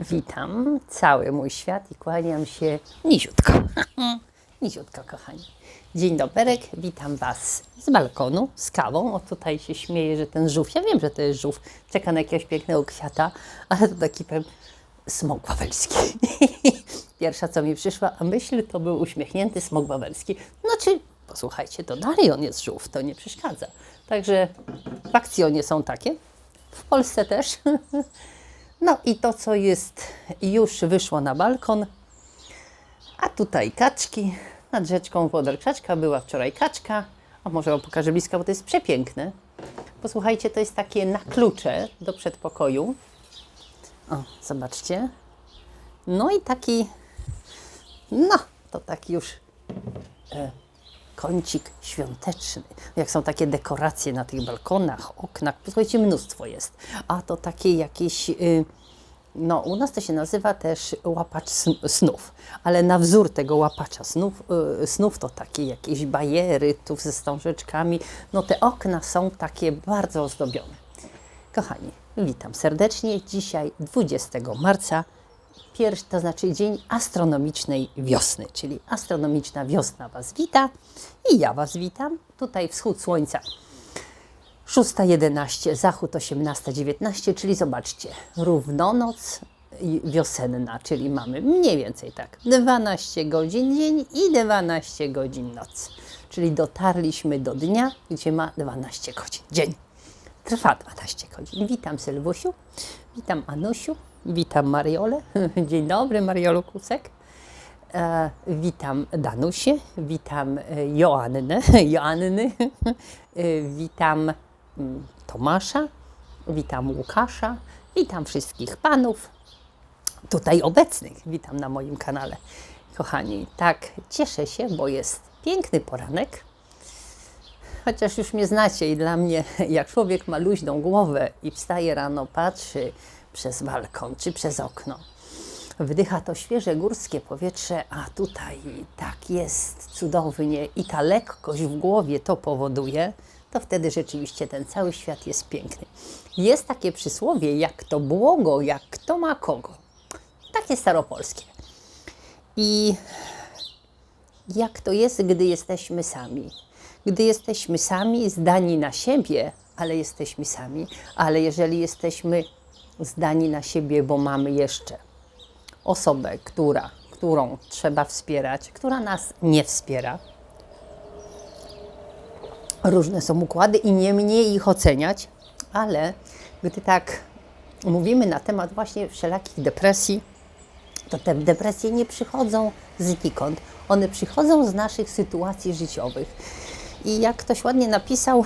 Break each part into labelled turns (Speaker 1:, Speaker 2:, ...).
Speaker 1: Witam cały mój świat i kłaniam się niziutko. niziutko, kochani. Dzień doberek, witam Was z balkonu, z kawą. O, tutaj się śmieje, że ten żółw, ja wiem, że to jest żółw, czeka na jakiegoś pięknego kwiata, ale to taki powiem, smok wawelski. Pierwsza, co mi przyszła, a myśl, to był uśmiechnięty smok wawelski. Znaczy, posłuchajcie, to dalej on jest żółw, to nie przeszkadza. Także w akcjonie są takie, w Polsce też. No i to, co jest, już wyszło na balkon. A tutaj kaczki. Nad rzeczką Wodor Krzaczka była wczoraj kaczka. A może Wam pokażę blisko, bo to jest przepiękne. Posłuchajcie, to jest takie na klucze do przedpokoju. O, zobaczcie. No i taki, no, to taki już e, kącik świąteczny. Jak są takie dekoracje na tych balkonach, oknach, słuchajcie, mnóstwo jest. A to takie jakieś, y, no u nas to się nazywa też łapacz sn- snów, ale na wzór tego łapacza snów, y, snów to takie jakieś bajery tu ze wstążeczkami. No te okna są takie bardzo ozdobione. Kochani, witam serdecznie. Dzisiaj 20 marca, pierwszy, to znaczy dzień astronomicznej wiosny, czyli astronomiczna wiosna Was wita i ja Was witam. Tutaj wschód słońca 6.11, zachód 18.19, czyli zobaczcie, równonoc wiosenna, czyli mamy mniej więcej tak 12 godzin dzień i 12 godzin noc. Czyli dotarliśmy do dnia, gdzie ma 12 godzin dzień. Trwa 12 godzin. Witam Sylwusiu, witam Anusiu, witam Mariolę. Dzień dobry Mariolu Kusek. E, witam Danusię, witam e, Joannę, Joanny, e, witam mm, Tomasza, witam Łukasza, witam wszystkich panów tutaj obecnych. Witam na moim kanale. Kochani, tak, cieszę się, bo jest piękny poranek. Chociaż już mnie znacie i dla mnie, jak człowiek ma luźną głowę i wstaje rano, patrzy przez balkon czy przez okno, wdycha to świeże górskie powietrze, a tutaj tak jest cudownie i ta lekkość w głowie to powoduje, to wtedy rzeczywiście ten cały świat jest piękny. Jest takie przysłowie, jak to błogo, jak kto ma kogo. Takie staropolskie. I jak to jest, gdy jesteśmy sami. Gdy jesteśmy sami, zdani na siebie, ale jesteśmy sami, ale jeżeli jesteśmy zdani na siebie, bo mamy jeszcze osobę, która, którą trzeba wspierać, która nas nie wspiera, różne są układy i nie mniej ich oceniać, ale gdy tak mówimy na temat właśnie wszelakich depresji, to te depresje nie przychodzą znikąd. One przychodzą z naszych sytuacji życiowych. I jak ktoś ładnie napisał,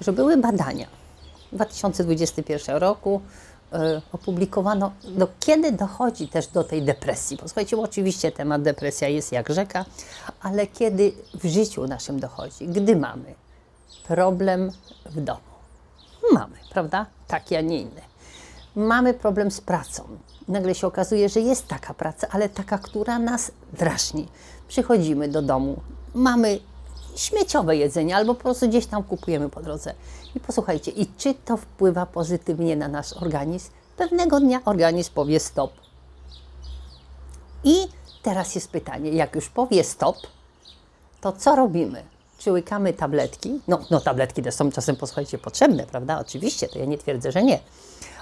Speaker 1: że były badania 2021 roku, e, opublikowano, kiedy dochodzi też do tej depresji. Bo słuchajcie, oczywiście temat depresja jest jak rzeka, ale kiedy w życiu naszym dochodzi, gdy mamy problem w domu. Mamy, prawda? Taki, a nie inny. Mamy problem z pracą. Nagle się okazuje, że jest taka praca, ale taka, która nas drażni. Przychodzimy do domu, mamy śmieciowe jedzenie albo po prostu gdzieś tam kupujemy po drodze. I posłuchajcie, i czy to wpływa pozytywnie na nasz organizm? Pewnego dnia organizm powie stop. I teraz jest pytanie, jak już powie stop, to co robimy? Czy łykamy tabletki? No, no tabletki też są czasem, posłuchajcie, potrzebne, prawda? Oczywiście, to ja nie twierdzę, że nie.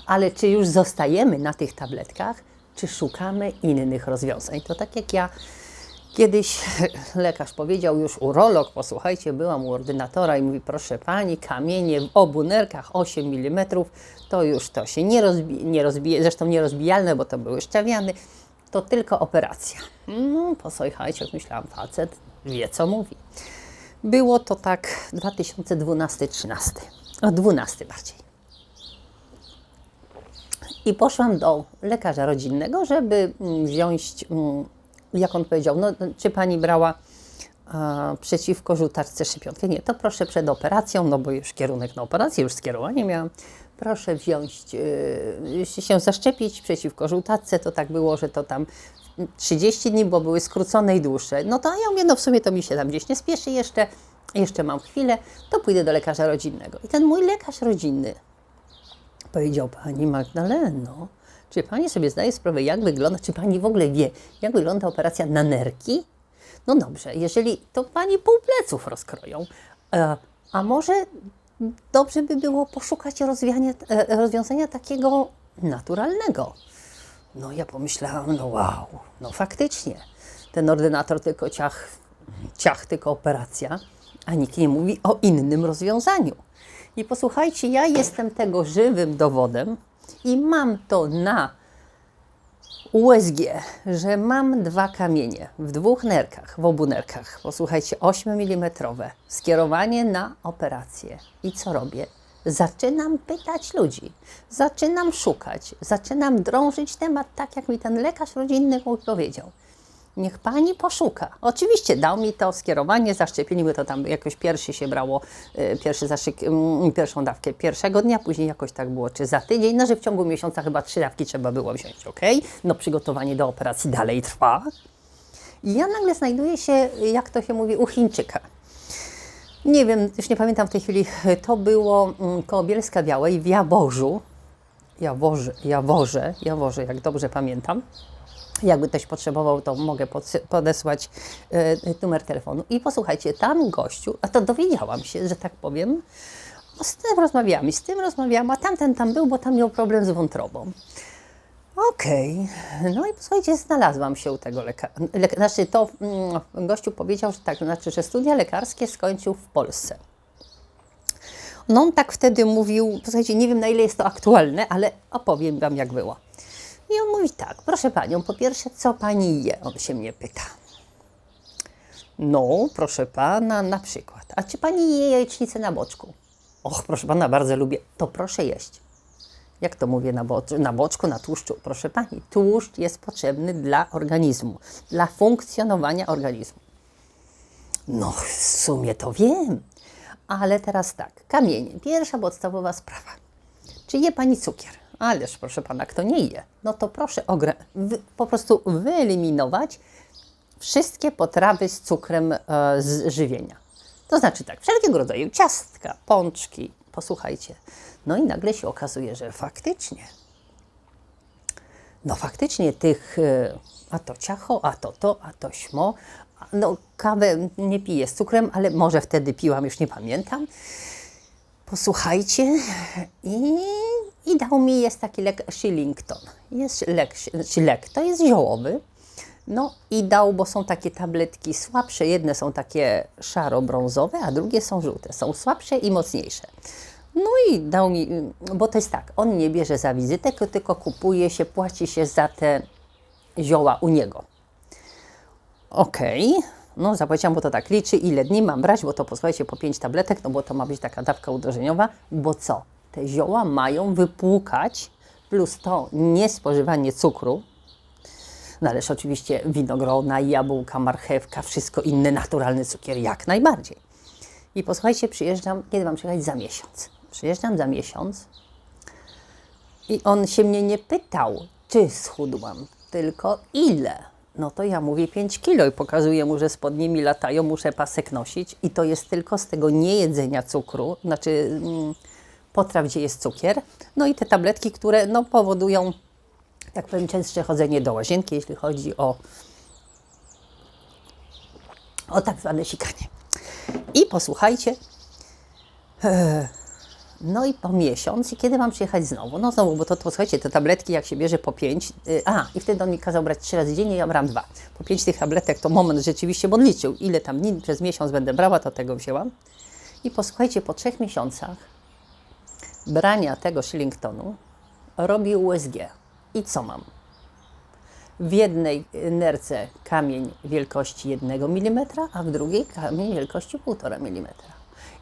Speaker 1: Ale czy już zostajemy na tych tabletkach, czy szukamy innych rozwiązań? To tak jak ja kiedyś lekarz powiedział, już urolog, posłuchajcie, byłam u ordynatora i mówi, proszę pani, kamienie w obu nerkach 8 mm, to już to się nie, rozbi nie rozbije, zresztą nierozbijalne, bo to były szczawiany, to tylko operacja. No, posłuchajcie, jak myślałam, facet wie, co mówi. Było to tak 2012-13, o 12 bardziej. I poszłam do lekarza rodzinnego, żeby mm, wziąć, mm, jak on powiedział, no, czy pani brała a, przeciwko żółtaczce szczepionkę? Nie, to proszę przed operacją, no bo już kierunek na operację, już skierowanie miałam. Proszę wziąć, yy, się zaszczepić przeciwko żółtaczce. To tak było, że to tam 30 dni, bo były skrócone i dłuższe. No to ja mówię, no w sumie to mi się tam gdzieś nie spieszy jeszcze, jeszcze mam chwilę, to pójdę do lekarza rodzinnego. I ten mój lekarz rodzinny powiedział Pani Magdaleno, Czy pani sobie zdaje sprawę, jak wygląda, czy pani w ogóle wie, jak wygląda operacja na nerki? No dobrze, jeżeli to pani pół pleców rozkroją, e, a może dobrze by było poszukać e, rozwiązania takiego naturalnego. No ja pomyślałam, no wow, no faktycznie, ten ordynator tylko ciach, ciach tylko operacja, a nikt nie mówi o innym rozwiązaniu. I posłuchajcie, ja jestem tego żywym dowodem i mam to na USG, że mam dwa kamienie w dwóch nerkach, w obu nerkach. Posłuchajcie, 8 mm, skierowanie na operację. I co robię? Zaczynam pytać ludzi, zaczynam szukać, zaczynam drążyć temat tak, jak mi ten lekarz rodzinny powiedział. Niech pani poszuka. Oczywiście dał mi to skierowanie, zaszczepili mi to tam jakoś pierwszy się brało, y, pierwszy mm, pierwszą dawkę pierwszego dnia, później jakoś tak było, czy za tydzień, no że w ciągu miesiąca chyba trzy dawki trzeba było wziąć, ok? No przygotowanie do operacji dalej trwa. I ja nagle znajduję się, jak to się mówi, u Chińczyka. Nie wiem, już nie pamiętam w tej chwili, to było mm, koło Bielska Białej w Jaworzu. Jaworze, Jaworze, Jaworze, jak dobrze pamiętam. Jakby ktoś potrzebował, to mogę podesłać e, numer telefonu. I posłuchajcie, tam gościu, a to dowiedziałam się, że tak powiem, no z tym rozmawiałam i z tym rozmawiałam, a tamten tam był, bo tam miał problem z wątrobą. Okej, no i posłuchajcie, znalazłam się u tego lekarza. Le- znaczy, to mm, gościu powiedział, że tak, znaczy, że studia lekarskie skończył w Polsce. No on tak wtedy mówił, posłuchajcie, nie wiem na ile jest to aktualne, ale opowiem Wam jak było. I on mówi tak, proszę Panią, po pierwsze, co Pani je? On się mnie pyta. No, proszę Pana, na przykład. A czy Pani je jajecznicę na boczku? Och, proszę Pana, bardzo lubię. To proszę jeść. Jak to mówię na, bo, na boczku, na tłuszczu? Proszę Pani, tłuszcz jest potrzebny dla organizmu, dla funkcjonowania organizmu. No, w sumie to wiem. Ale teraz tak, kamienie. Pierwsza podstawowa sprawa. Czy je pani cukier? Ależ proszę pana, kto nie je, no to proszę wy, po prostu wyeliminować wszystkie potrawy z cukrem e, z żywienia. To znaczy tak, wszelkiego rodzaju ciastka, pączki, posłuchajcie. No i nagle się okazuje, że faktycznie no faktycznie tych, e, a to ciacho, a to to, a to śmo. a No kawę nie piję z cukrem, ale może wtedy piłam, już nie pamiętam. Posłuchajcie i, i dał mi, jest taki lek Shillington. Jest lek, lek, to jest ziołowy. No i dał, bo są takie tabletki słabsze, jedne są takie szaro-brązowe, a drugie są żółte. Są słabsze i mocniejsze. No i dał mi, bo to jest tak, on nie bierze za wizytę, tylko- kupuje się, płaci się za te zioła u niego. Okej, no zapłaciłam, bo to tak liczy, ile dni mam brać, bo to posłuchajcie, po pięć tabletek, no bo to ma być taka dawka uderzeniowa, bo co? Te zioła mają wypłukać, plus to niespożywanie cukru, no oczywiście winogrona, jabłka, marchewka, wszystko inny naturalny cukier jak najbardziej. I posłuchajcie, przyjeżdżam, kiedy mam przyjechać? Za miesiąc. Przyjeżdżam za miesiąc i on się mnie nie pytał, czy schudłam, tylko ile. No to ja mówię 5 kilo i pokazuję mu, że spodnie mi latają, muszę pasek nosić i to jest tylko z tego niejedzenia cukru, znaczy mm, potraw, gdzie jest cukier. No i te tabletki, które no, powodują, tak powiem, częstsze chodzenie do łazienki, jeśli chodzi o, o tak zwane sikanie. I posłuchajcie, no i po miesiąc, i kiedy mam przyjechać znowu? No znowu, bo to, to słuchajcie, te tabletki jak się bierze po pięć, y, a i wtedy on mi kazał brać trzy razy dziennie, ja brałam dwa. Po pięć tych tabletek to moment rzeczywiście, bo on liczył, ile tam dni przez miesiąc będę brała, to tego wzięłam. I posłuchajcie, po trzech miesiącach brania tego Shillingtonu robi USG. I co mam? W jednej nerce kamień wielkości 1 mm, a w drugiej kamień wielkości 1,5 mm.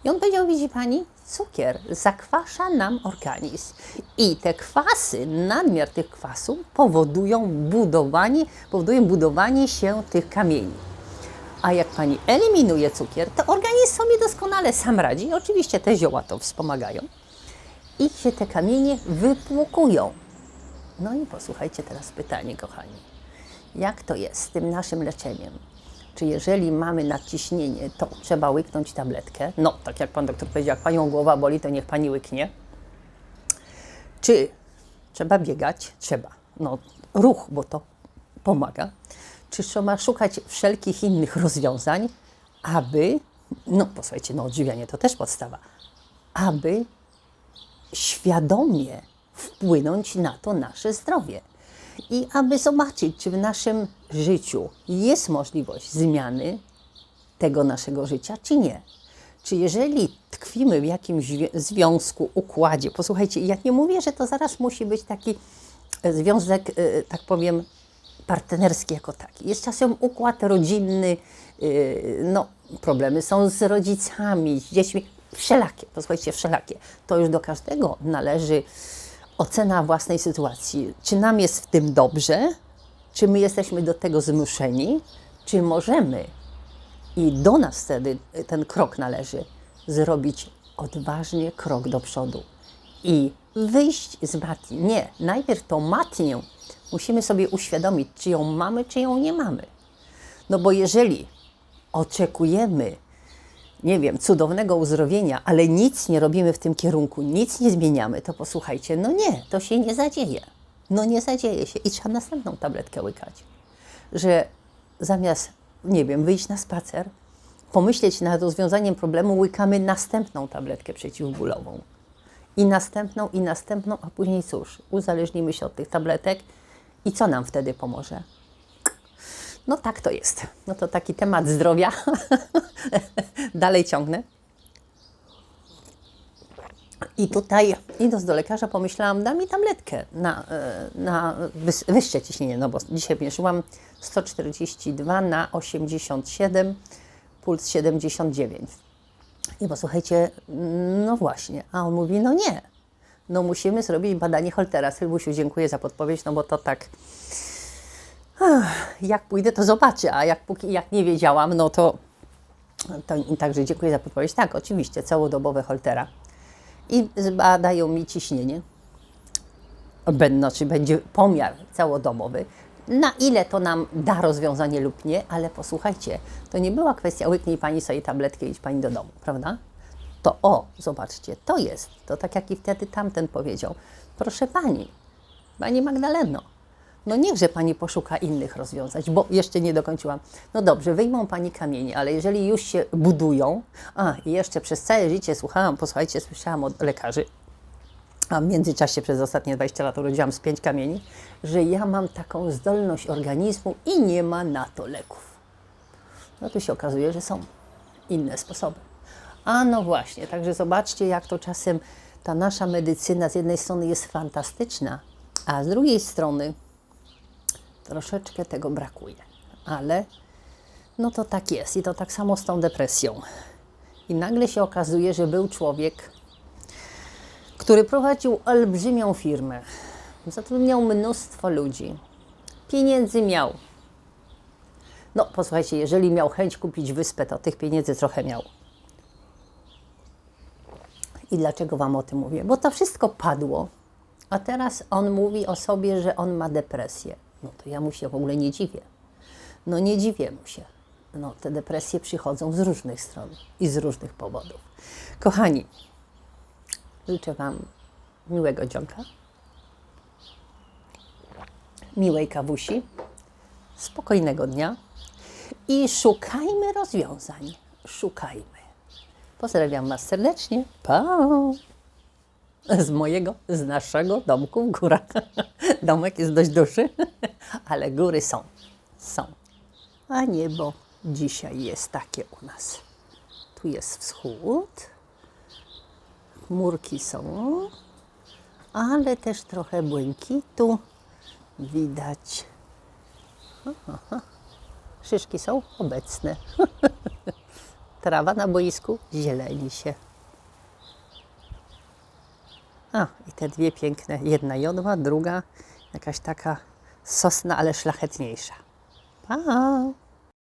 Speaker 1: I on powiedział, widzi pani, cukier zakwasza nam organizm. I te kwasy, nadmiar tych kwasów powodują budowanie, powodują budowanie się tych kamieni. A jak pani eliminuje cukier, to organizm sobie doskonale sam radzi. Oczywiście te zioła to wspomagają. I się te kamienie wypłukują. No i posłuchajcie teraz pytanie, kochani. Jak to jest z tym naszym leczeniem? Czy jeżeli mamy nadciśnienie, to trzeba łyknąć tabletkę? No, tak jak pan doktor powiedział, jak panią głowa boli, to niech pani łyknie. Czy trzeba biegać, trzeba. No, ruch, bo to pomaga. Czy trzeba szukać wszelkich innych rozwiązań, aby, no posłuchajcie, no odżywianie to też podstawa, aby świadomie wpłynąć na to nasze zdrowie. I aby zobaczyć, czy w naszym życiu jest możliwość zmiany tego naszego życia, czy nie. Czy jeżeli tkwimy w jakimś zwi- związku, układzie, posłuchajcie, ja nie mówię, że to zaraz musi być taki e, związek, e, tak powiem, partnerski jako taki. Jest czasem układ rodzinny, yy, no, problemy są z rodzicami, z dziećmi, wszelakie, posłuchajcie, wszelakie. To już do każdego należy ocena własnej sytuacji. Czy nam jest w tym dobrze, czy my jesteśmy do tego zmuszeni, czy możemy i do nas wtedy ten krok należy zrobić odważnie krok do przodu i wyjść z matni. Nie, najpierw tą matnię musimy sobie uświadomić, czy ją mamy, czy ją nie mamy. No bo jeżeli oczekujemy, nie wiem, cudownego uzdrowienia, ale nic nie robimy w tym kierunku, nic nie zmieniamy, to posłuchajcie, no nie, to się nie zadzieje. No nie zadzieje się i trzeba następną tabletkę łykać. Że zamiast, nie wiem, wyjść na spacer, pomyśleć nad rozwiązaniem problemu, łykamy następną tabletkę przeciwbólową. I następną, i następną, a później cóż, uzależnimy się od tych tabletek i co nam wtedy pomoże? No tak to jest. No to taki temat zdrowia. Dalej ciągnę. I tutaj, idąc do lekarza, pomyślałam, da mi tabletkę na, e, na wyższe ciśnienie, no bo dzisiaj mierzyłam 142 na 87, puls 79. I posłuchajcie, no właśnie, a on mówi, no nie, no musimy zrobić badanie Holtera. Sylwusiu, dziękuję za podpowiedź, no bo to tak, jak pójdę, to zobaczę, a jak, póki, jak nie wiedziałam, no to, to także dziękuję za podpowiedź. Tak, oczywiście, całodobowe Holtera. I zbadają mi ciśnienie, będą, czy będzie pomiar całodobowy, na ile to nam da rozwiązanie lub nie, ale posłuchajcie, to nie była kwestia łyknij Pani sobie tabletkę i idź Pani do domu, prawda? To o, zobaczcie, to jest, to tak jak i wtedy tamten powiedział, proszę Pani, Pani Magdaleno, no niechże Pani poszuka innych rozwiązań, bo jeszcze nie dokończyłam. No dobrze, wyjmą Pani kamienie, ale jeżeli już się budują, a i jeszcze przez całe życie słuchałam, posłuchajcie, słyszałam od lekarzy, a w międzyczasie przez ostatnie 20 lat urodziłam z pięć kamieni, że ja mam taką zdolność organizmu i nie ma na to leków. No tu się okazuje, że są inne sposoby. A no właśnie, także zobaczcie, jak to czasem ta nasza medycyna z jednej strony jest fantastyczna, a z drugiej strony troszeczkę tego brakuje. Ale no to tak jest i to tak samo z tą depresją. I nagle się okazuje, że był człowiek, który prowadził olbrzymią firmę, zatrudniał mnóstwo ludzi, pieniędzy miał. No, posłuchajcie, jeżeli miał chęć kupić wyspę, to tych pieniędzy trochę miał. I dlaczego Wam o tym mówię? Bo to wszystko padło, a teraz on mówi o sobie, że on ma depresję. No to ja mu się w ogóle nie dziwię. No nie dziwię mu się. No te depresje przychodzą z różnych stron i z różnych powodów. Kochani, życzę Wam miłego dzionka, miłej kawusi, spokojnego dnia i szukajmy rozwiązań. Szukajmy. Pozdrawiam Was serdecznie. Pa! Z mojego, z naszego domku w górach. Domek jest dość duży, ale góry są. Są. A niebo dzisiaj jest takie u nas. Tu jest wschód, chmurki są, ale też trochę błękitu widać. Aha. Szyszki są obecne. Trawa na boisku zieleni się. A, i te dwie piękne, jedna jodła, druga jakaś taka sosna, ale szlachetniejsza. Pa!